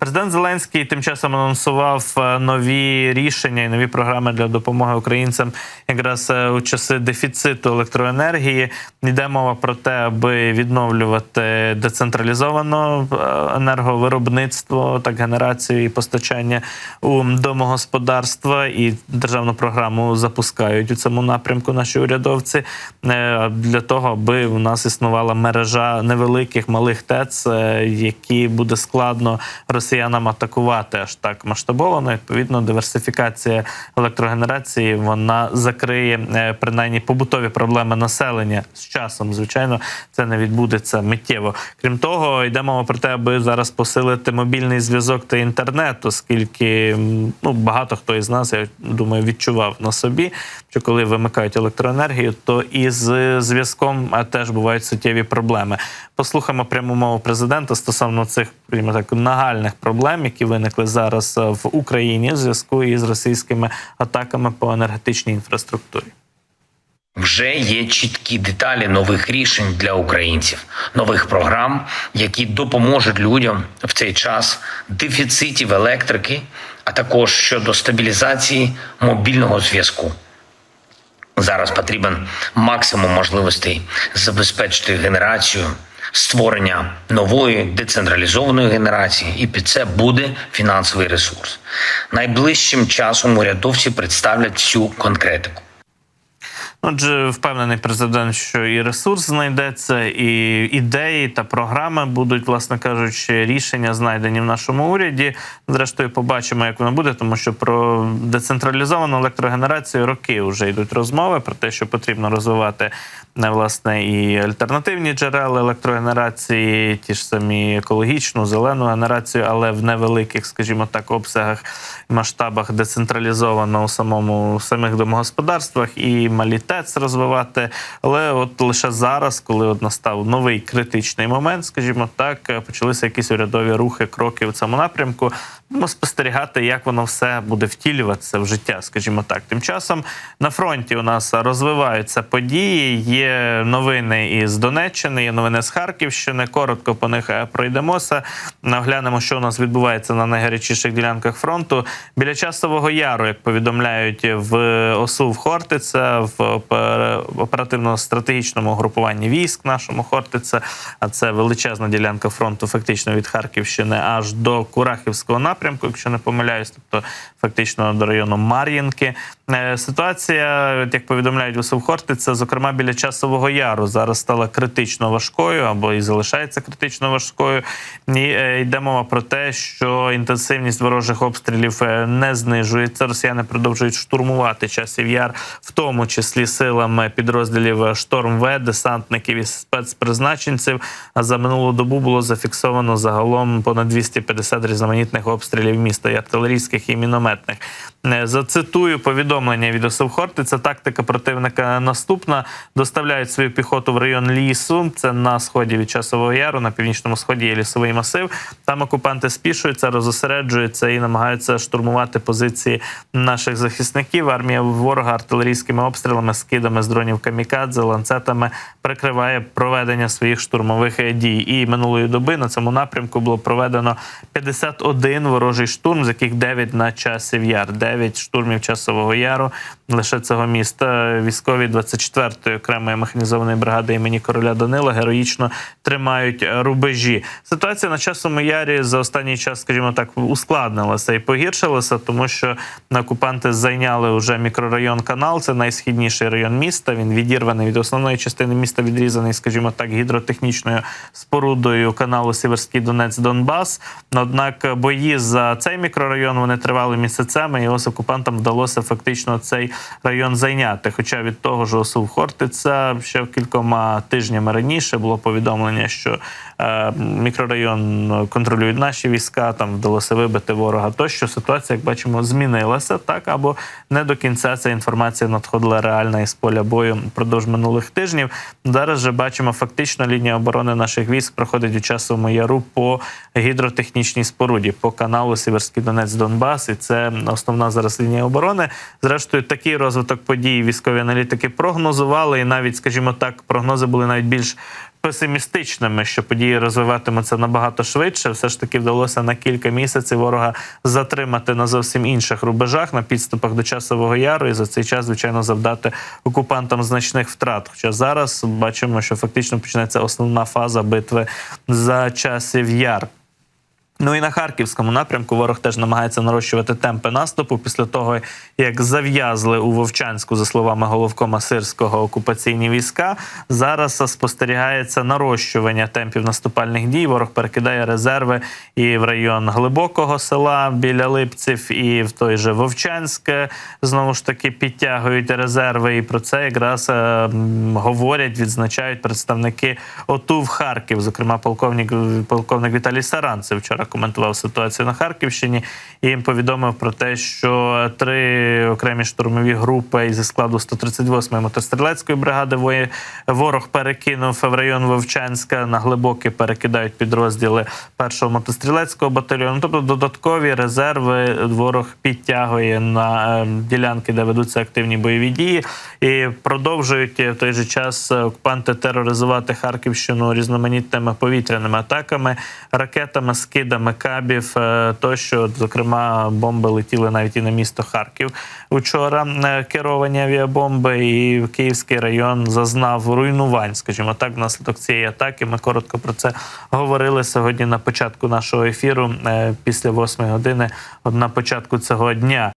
Президент Зеленський тим часом анонсував е, нові рішення і нові програми для допомоги українцям якраз е, у часи дефіциту електроенергії. Йде мова про те, аби відновлювати децентралізовано е, енерговиробництво, так генерацію і постачання у домогосподарства. І державну програму запускають у цьому напрямку наші урядовці для того, аби у нас існувала мережа невеликих малих ТЕЦ, які буде складно росіянам атакувати аж так масштабовано. Відповідно, диверсифікація електрогенерації вона закриє е, принаймні побутові проблеми населення з часом. Звичайно, це не відбудеться миттєво. Крім того, йде мова про те, аби зараз посилити мобільний зв'язок та інтернет, оскільки ну багато хто із нас, я думаю, відчував на собі, що коли вимикають електроенергію, то із зв'язком теж бувають суттєві проблеми. Послухаємо пряму мову президента стосовно цих скажімо так нагальних проблем, які виникли зараз е, в Україні в зв'язку із російськими атаками по енергетичній інфраструктурі. Вже є чіткі деталі нових рішень для українців, нових програм, які допоможуть людям в цей час дефіцитів електрики, а також щодо стабілізації мобільного зв'язку. Зараз потрібен максимум можливостей забезпечити генерацію, створення нової децентралізованої генерації, і під це буде фінансовий ресурс. Найближчим часом урядовці представлять всю конкретику. Отже, впевнений президент, що і ресурс знайдеться, і ідеї та програми будуть, власне кажучи, рішення знайдені в нашому уряді. Зрештою, побачимо, як воно буде, тому що про децентралізовану електрогенерацію роки вже йдуть розмови про те, що потрібно розвивати не власне і альтернативні джерела електрогенерації, ті ж самі екологічну, зелену генерацію, але в невеликих, скажімо так, обсягах масштабах децентралізовано у самому в самих домогосподарствах і малі ТЕЦ розвивати. Але от лише зараз, коли от настав новий критичний момент, скажімо так, почалися якісь урядові рухи, кроки в цьому напрямку. Будемо спостерігати, як воно все буде втілюватися в життя, скажімо так. Тим часом на фронті у нас розвиваються події. Є новини із Донеччини, є новини з Харківщини. Коротко по них е, пройдемося. Оглянемо, що у нас відбувається на найгарячіших ділянках фронту. Біля часового яру, як повідомляють в ОСУ в Хортиця, в оперативно-стратегічному групуванні військ нашому Хортиця. А це величезна ділянка фронту, фактично від Харківщини аж до Курахівського напрямку, якщо не помиляюсь, тобто фактично до району Мар'їнки. Е, Ситуація, як повідомляють в ОСУ в Хортиця, зокрема біля часового яру, зараз стала критично важкою або і залишається критично важкою. І е, йде мова про те, що інтенсивність ворожих обстрілів е, не знижується. Росіяни продовжують штурмувати часів яр, в тому числі силами підрозділів Шторм десантників і спецпризначенців. А за минулу добу було зафіксовано загалом понад 250 різноманітних обстрілів міста і артилерійських і мінометних. Е, Зацитую повідомлення від ОСУ Хортиця. Тактика противника наступна: доставляють свою піхоту в район лісу. Це на сході від часового яру, на північному сході є лісовий масив. Там окупанти спішуються, розосереджуються і намагаються штурмувати позиції наших захисників. Армія ворога артилерійськими обстрілами, скидами з дронів камікадзе, ланцетами прикриває проведення своїх штурмових дій. І минулої доби на цьому напрямку було проведено 51 ворожий штурм, з яких 9 на часів яр, 9 штурмів часового яру. Лише цього міста військові 24-ї окремої механізованої бригади імені короля Данила героїчно тримають рубежі. Ситуація на часовому ярі за останній час, скажімо так, ускладнилася і погіршилася, тому що окупанти зайняли вже мікрорайон Канал. Це найсхідніший район міста. Він відірваний від основної частини міста, відрізаний, скажімо так, гідротехнічною спорудою каналу Сіверський Донець Донбас. Однак бої за цей мікрорайон вони тривали місяцями, ось окупантам вдалося фактично цей район зайняти. Хоча від того ж ОСУ Хортиця ще кількома тижнями раніше було повідомлення, що мікрорайон контролюють наші війська, там вдалося вибити ворога. Тощо ситуація, як бачимо, змінилася так або не до кінця ця інформація надходила реальна із поля бою впродовж минулих тижнів. Зараз же бачимо, фактично лінія оборони наших військ проходить у часовому яру по гідротехнічній споруді по каналу Сіверський Донець Донбас, і це основна зараз лінія оборони. Зрештою, такий розвиток подій військові аналітики прогнозували, і навіть, скажімо так, прогнози були навіть більш песимістичними, що події розвиватимуться набагато швидше. Все ж таки вдалося на кілька місяців ворога затримати на зовсім інших рубежах на підступах до часового яру, і за цей час, звичайно, завдати окупантам значних втрат. Хоча зараз бачимо, що фактично почнеться основна фаза битви за часів яр. Ну і на харківському напрямку ворог теж намагається нарощувати темпи наступу після того, як зав'язли у Вовчанську, за словами головкома сирського окупаційні війська. Зараз спостерігається нарощування темпів наступальних дій. Ворог перекидає резерви і в район глибокого села біля Липців, і в той же Вовчанськ знову ж таки підтягують резерви. І про це якраз е, говорять, відзначають представники ОТУ в Харків. Зокрема, полковник полковник Віталій Саранцев вчора коментував ситуацію на Харківщині і їм повідомив про те, що три окремі штурмові групи зі складу 138-ї мотострілецької бригади ворог перекинув в район Вовчанська на глибокі перекидають підрозділи першого мотострілецького батальйону. Тобто додаткові резерви ворог підтягує на е, ділянки, де ведуться активні бойові дії, і продовжують в той же час окупанти тероризувати Харківщину різноманітними повітряними атаками, ракетами, скидами кабів. е, Тощо, зокрема, бомби летіли навіть і на місто Харків учора. е, Керовані авіабомби, і Київський район зазнав руйнувань, скажімо так, внаслідок цієї атаки. Ми коротко про це говорили сьогодні на початку нашого ефіру, е, після восьмої години, на початку цього дня.